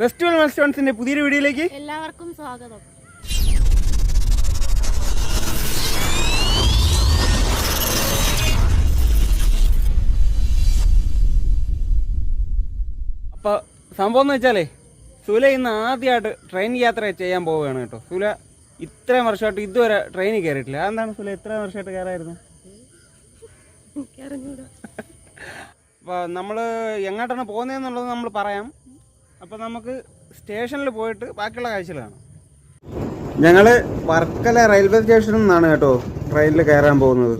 Festival മൽസ്റ്റോൺസിന്റെ പുതിയൊരു വീഡിയോയിലേക്ക് എല്ലാവർക്കും സ്വാഗതം. അപ്പോൾ സംഭവം എന്ന് വെച്ചാലേ സുല ഇന്ന് ആദ്യമായിട്ട് ട്രെയിൻ യാത്ര ചെയ്യാൻ പോവുകയാണ് കേട്ടോ. സുല ഇത്രയും വർഷമായിട്ട് ഇതുവരെ ട്രെയിനിൽ കയറിയിട്ടില്ല. അതെന്താണ് സുല ഇത്രയും വർഷമായിട്ട് കയറായിരുന്നു? അപ്പോൾ നമ്മൾ എങ്ങോട്ടാണ് പോകുന്നതെന്നുള്ളത് നമ്മൾ പറയാം. അപ്പോൾ നമുക്ക് സ്റ്റേഷനിൽ പോയിട്ട് ബാക്കിയുള്ള കാഴ്ചകൾ കാണാം. ഞങ്ങൾ വർക്കല റെയിൽവേ സ്റ്റേഷനിൽ നിന്നാണ് കേട്ടോ ട്രെയിനിൽ കയറാൻ പോകുന്നത്.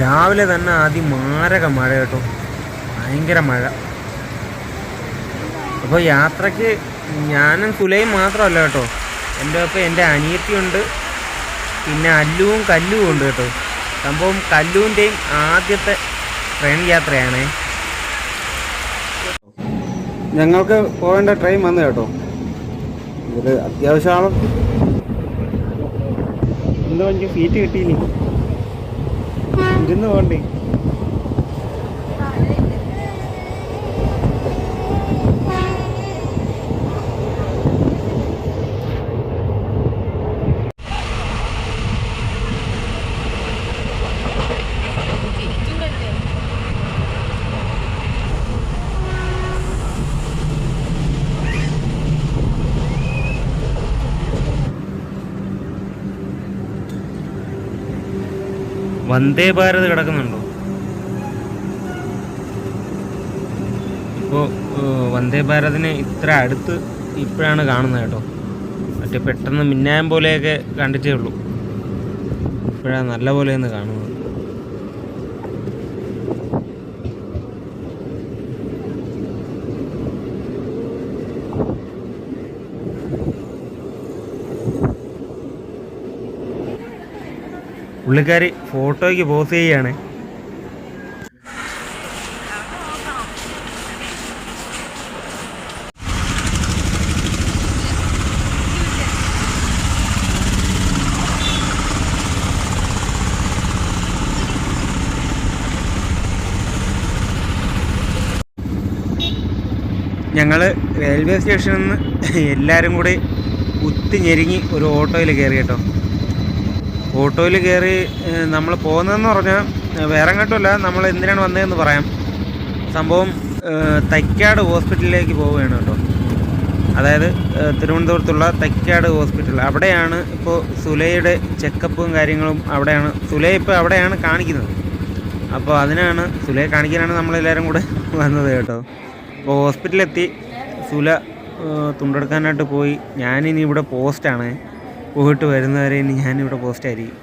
രാവിലെ തന്നെ ആദ്യം മാരക മഴ കേട്ടോ. ഭയങ്കര മഴ. അപ്പോൾ യാത്രയ്ക്ക് ഞാനും സുലയും മാത്രമല്ല കേട്ടോ. എന്റെ ഒപ്പം എന്റെ അനിയത്തിയുണ്ട്. പിന്നെ അല്ലുവും കല്ലുവും ഉണ്ട് കേട്ടോ. സംഭവം കല്ലുവിന്റെയും ആദ്യത്തെ ട്രെയിൻ യാത്രയാണേ. ഞങ്ങൾക്ക് പോകേണ്ട ട്രെയിൻ വന്നു കേട്ടോ. ഇത് അത്യാവശ്യമാണ്. എന്തോ എനിക്ക് സീറ്റ് കിട്ടിയില്ലേ? ഇരുന്ന് പോണ്ടേ വന്ദേ ഭാരത് കിടക്കുന്നുണ്ടോ? ഇപ്പോൾ വന്ദേ ഭാരതിന് ഇത്ര അടുത്ത് ഇപ്പോഴാണ് കാണുന്നത് കേട്ടോ. മറ്റേ പെട്ടെന്ന് മിന്നായം പോലെയൊക്കെ കണ്ടിട്ടേ ഉള്ളൂ. ഇപ്പോഴാണ് നല്ല പോലെയൊന്ന് കാണുന്നത്. പുള്ളിക്കാരി ഫോട്ടോയ്ക്ക് പോസ് ചെയ്യാണ്. ഞങ്ങൾ റെയിൽവേ സ്റ്റേഷനിൽ നിന്ന് എല്ലാവരും കൂടി കുത്തി ഞെരുങ്ങി ഒരു ഓട്ടോയിൽ കയറി കേട്ടോ. ഓട്ടോയിൽ കയറി നമ്മൾ പോകുന്നതെന്ന് പറഞ്ഞാൽ വേറെ എങ്ങോട്ടുമല്ല നമ്മൾ എന്തിനാണ് വന്നതെന്ന് പറയാം. സംഭവം തൈക്കാട് ഹോസ്പിറ്റലിലേക്ക് പോവുകയാണ് കേട്ടോ. അതായത് തിരുവനന്തപുരത്തുള്ള തൈക്കാട് ഹോസ്പിറ്റൽ. അവിടെയാണ് ഇപ്പോൾ സുലയുടെ ചെക്കപ്പും കാര്യങ്ങളും അവിടെയാണ്. സുലൈ ഇപ്പോൾ അവിടെയാണ് കാണിക്കുന്നത്. അപ്പോൾ അതിനാണ് സുലയെ കാണിക്കാനാണ് നമ്മളെല്ലാവരും കൂടെ വന്നത് കേട്ടോ. അപ്പോൾ ഹോസ്പിറ്റലിലെത്തി സുല തുണ്ടെടുക്കാനായിട്ട് പോയി. ഞാനിനി ഇവിടെ പോസ്റ്റാണ്. പോയിട്ട് വരുന്നവരെ ഇനി ഞാനിവിടെ പോസ്റ്റായിരിക്കും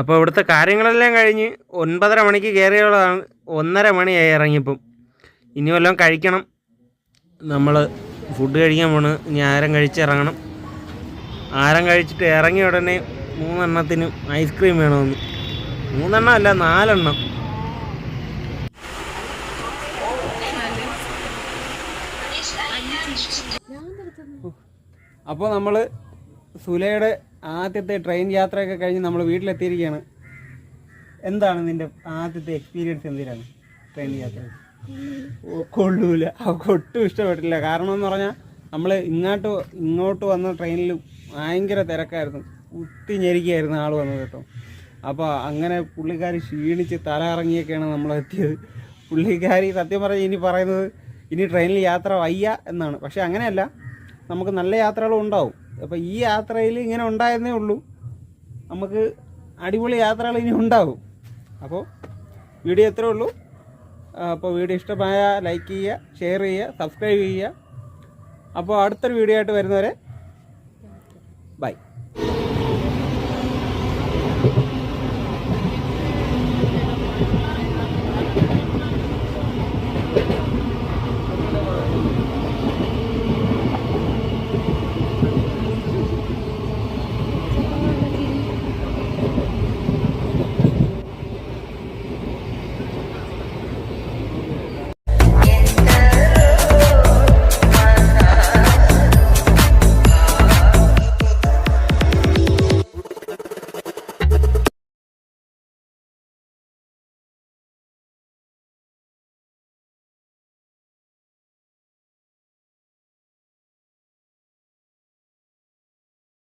അപ്പോൾ ഇവിടുത്തെ കാര്യങ്ങളെല്ലാം കഴിഞ്ഞ് ഒൻപതര മണിക്ക് കയറിയുള്ളതാണ് ഒന്നര മണിയായി ഇറങ്ങിയപ്പം. ഇനി വല്ലതും കഴിക്കണം. നമ്മൾ ഫുഡ് കഴിക്കാൻ പോണ്. ഇനി ആരം കഴിച്ചിറങ്ങണം ആരം കഴിച്ചിട്ട് ഇറങ്ങിയ ഉടനെ മൂന്നെണ്ണത്തിനും ഐസ്ക്രീം വേണമെന്ന്. മൂന്നെണ്ണം അല്ല നാലെണ്ണം. അപ്പോൾ നമ്മൾ സുലയുടെ ആദ്യത്തെ ട്രെയിൻ യാത്രയൊക്കെ കഴിഞ്ഞ് നമ്മൾ വീട്ടിലെത്തിയിരിക്കുകയാണ്. എന്താണ് നിന്റെ ആദ്യത്തെ എക്സ്പീരിയൻസ് എന്തിനാണ് ട്രെയിൻ യാത്ര? കൊള്ളൂല. അവൾക്ക് ഒട്ടും ഇഷ്ടപ്പെട്ടില്ല കാരണം എന്ന് പറഞ്ഞാൽ നമ്മൾ ഇങ്ങോട്ട് ഇങ്ങോട്ട് വന്ന ട്രെയിനിൽ ഭയങ്കര തിരക്കായിരുന്നു. കുത്തി ഞെരിക്കായിരുന്നു ആൾ വന്നത് കേട്ടോ. അപ്പോൾ അങ്ങനെ പുള്ളിക്കാരി ക്ഷീണിച്ച് തല ഇറങ്ങിയൊക്കെയാണ് നമ്മൾ എത്തിയത്. പുള്ളിക്കാരി സത്യം പറഞ്ഞ് ഇനി പറയുന്നത് ഇനി ട്രെയിനിൽ യാത്ര വയ്യ എന്നാണ്. പക്ഷേ അങ്ങനെയല്ല. നമുക്ക് നല്ല യാത്രകളും ഉണ്ടാവും. അപ്പോൾ ഈ യാത്രയിൽ ഇങ്ങനെ ഉണ്ടായെന്നേ ഉള്ളൂ. നമുക്ക് അടിപൊളി യാത്രകൾ ഇനി ഉണ്ടാവും. അപ്പോൾ വീഡിയോ ഇത്രേ ഉള്ളൂ. അപ്പോൾ വീഡിയോ ഇഷ്ടമായ ലൈക്ക് ചെയ്യുക ഷെയർ ചെയ്യുക സബ്സ്ക്രൈബ് ചെയ്യുക. അപ്പോൾ അടുത്തൊരു വീഡിയോ ആയിട്ട് വരുന്നവരെ ബൈ.